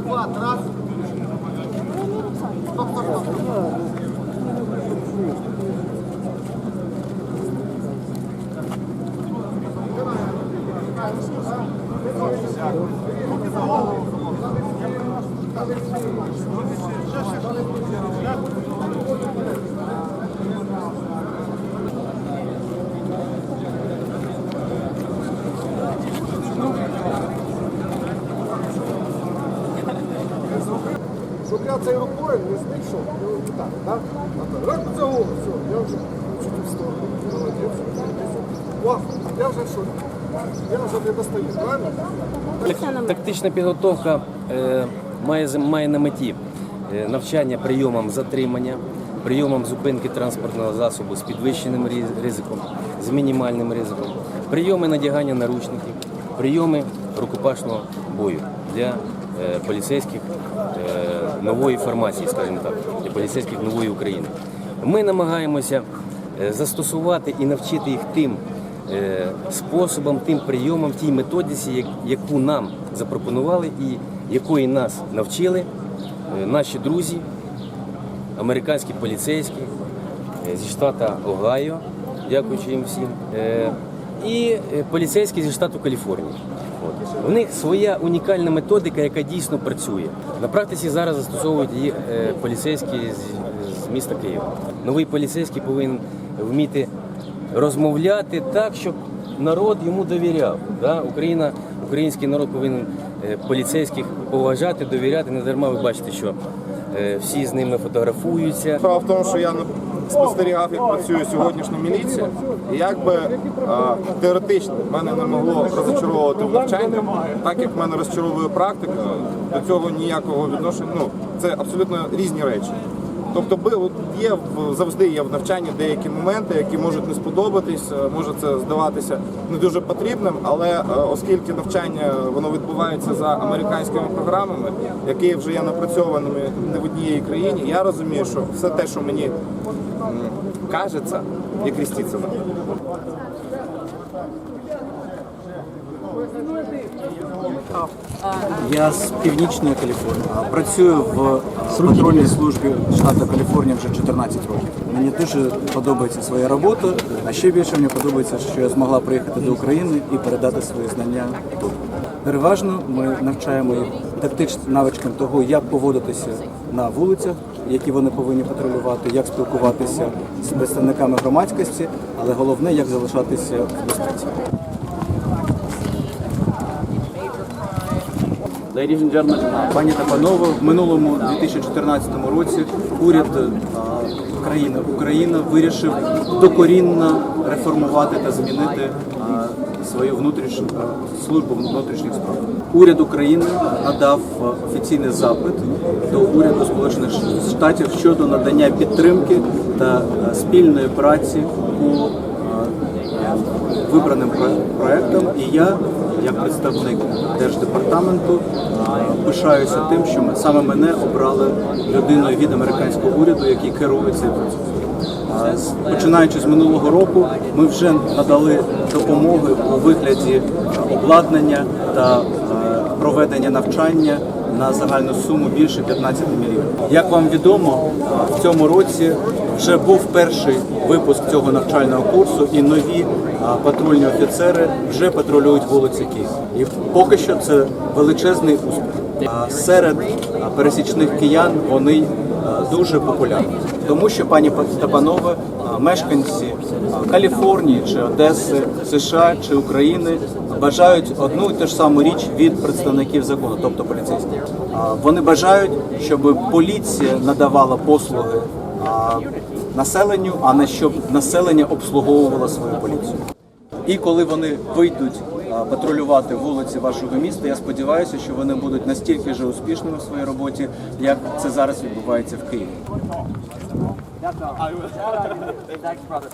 se for atrás. Stop, stop, stop. Thank Я говорю, так, так? А так, раз це голос, все, я вже чуть в сторону. Молодець. Вау, я вже що? Я вже не достаю, правильно? Тактична підготовка е, має, має на меті е, навчання прийомам затримання, прийомам зупинки транспортного засобу з підвищеним ризиком, з мінімальним ризиком, прийоми надягання наручників, прийоми рукопашного бою для поліцейських е, нової формації, скажімо так, для поліцейських нової України. Ми намагаємося е, застосувати і навчити їх тим е, способом, тим прийомом, тій методиці, яку нам запропонували і якої нас навчили е, наші друзі, американські поліцейські е, зі штата Огайо, дякуючи їм всім, е, і е, поліцейські зі штату Каліфорнія. У них своя унікальна методика, яка дійсно працює. На практиці зараз застосовують її е, поліцейські з, з міста Києва. Новий поліцейський повинен вміти розмовляти так, щоб народ йому довіряв. Да? Україна, український народ повинен е, поліцейських поважати, довіряти. Не дарма ви бачите, що е, всі з ними фотографуються. Справа в тому, що я спостерігав, як працює сьогоднішня міліція, і якби а, теоретично мене не могло розочаровувати в навчанні, так як мене розчаровує практика, до цього ніякого відношення. Ну це абсолютно різні речі. Тобто є завжди є в навчанні деякі моменти, які можуть не сподобатись, е, може це здаватися не дуже потрібним, але е, оскільки навчання воно відбувається за американськими програмами, які вже є напрацьованими не в однієї країні, я розумію, що все те, що мені кажеться, є крістіться. Я з північної Каліфорнії. Працюю в патрульній службі штату Каліфорнія вже 14 років. Мені дуже подобається своя робота, а ще більше мені подобається, що я змогла приїхати до України і передати свої знання тут. Переважно ми навчаємо їх тактичним навичкам того, як поводитися на вулицях, які вони повинні патрулювати, як спілкуватися з представниками громадськості, але головне, як залишатися в безпеці. Ladies and gentlemen, пані та панове, в минулому 2014 році уряд а, країни Україна вирішив докорінно реформувати та змінити свою внутрішню службу внутрішніх справ. Уряд України надав офіційний запит до уряду Сполучених Штатів щодо надання підтримки та спільної праці по вибраним про- проектом, і я, як представник держдепартаменту, пишаюся тим, що ми- саме мене обрали людиною від американського уряду, який керує цим процесом. Починаючи з минулого року, ми вже надали допомоги у вигляді обладнання та е, проведення навчання на загальну суму більше 15 мільйонів. Як вам відомо, в цьому році вже був перший випуск цього навчального курсу, і нові патрульні офіцери вже патрулюють вулиці Києва. І поки що це величезний успіх. Серед пересічних киян вони дуже популярні, тому що пані та панове, мешканці Каліфорнії чи Одеси, США чи України бажають одну і ту ж саму річ від представників закону, тобто поліцейських. Вони бажають, щоб поліція надавала послуги населенню, а не щоб населення обслуговувало свою поліцію. І коли вони вийдуть патрулювати вулиці вашого міста. Я сподіваюся, що вони будуть настільки ж успішними в своїй роботі, як це зараз відбувається в Києві. That's all. I was. Thanks, brother.